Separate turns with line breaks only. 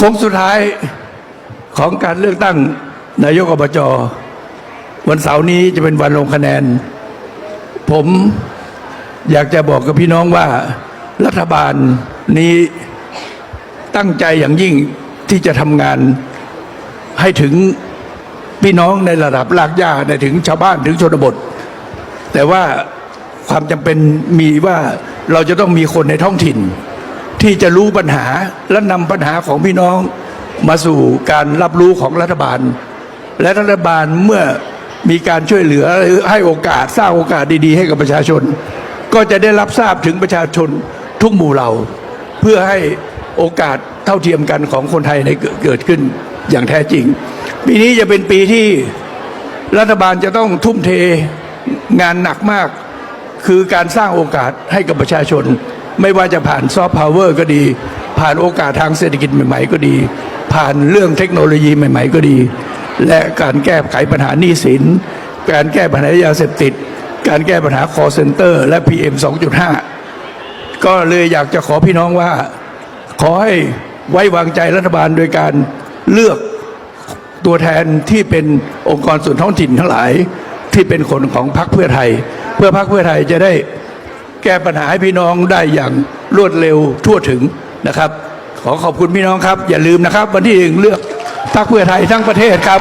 ค้งสุดท้ายของการเลือกตั้งนายกอบจวันเสาร์นี้จะเป็นวันลงคะแนน ผมอยากจะบอกกับพี่น้องว่ารัฐบาลนี้ตั้งใจอย่างยิ่งที่จะทำงานให้ถึงพี่น้องในระดับรากหญ้าในถึงชาวบ้านถึงชนบท แต่ว่าความจำเป็นมีว่าเราจะต้องมีคนในท้องถิ่น ที่จะรู้ปัญหาและนำปัญหาของพี่น้องมาสู่การรับรู้ของรัฐบาล และรัฐบาลเมื่อมีการช่วยเหลือหรือให้โอกาสสร้างโอกาสดี ๆ ให้กับประชาชน ก็จะได้รับทราบถึงประชาชนทุกหมู่เหล่า เพื่อให้โอกาสเท่าเทียมกันของคนไทยในเกิดเกิดขึ้นอย่างแท้จริง ปีนี้จะเป็นปีที่รัฐบาลจะต้องทุ่มเทงานหนักมาก คือการสร้างโอกาสให้กับประชาชน ไม่ว่าจะผ่านซอฟต์พาวเวอร์ก็ดี ผ่านโอกาสทางเศรษฐกิจใหม่ ๆ ก็ดี ผ่านเรื่องเทคโนโลยีใหม่ ๆ ก็ดี และการแก้ไขปัญหาหนี้สิน การแก้ปัญหายาเสพติด การแก้ปัญหา call center และ PM 2.5 ก็เลยอยากจะขอพี่น้องว่า ขอให้ไว้วางใจรัฐบาลโดยการเลือกตัวแทนที่เป็นองค์กรส่วนท้องถิ่นทั้งหลายที่เป็นคนของพรรคเพื่อไทย เพื่อพรรคเพื่อไทยจะได้ แก้ปัญหาให้พี่น้องได้อย่างรวดเร็วทั่วถึงนะครับ ขอขอบคุณพี่น้องครับ อย่าลืมนะครับ วันที่หนึ่งเลือกพรรคเพื่อไทยทั้งประเทศครับ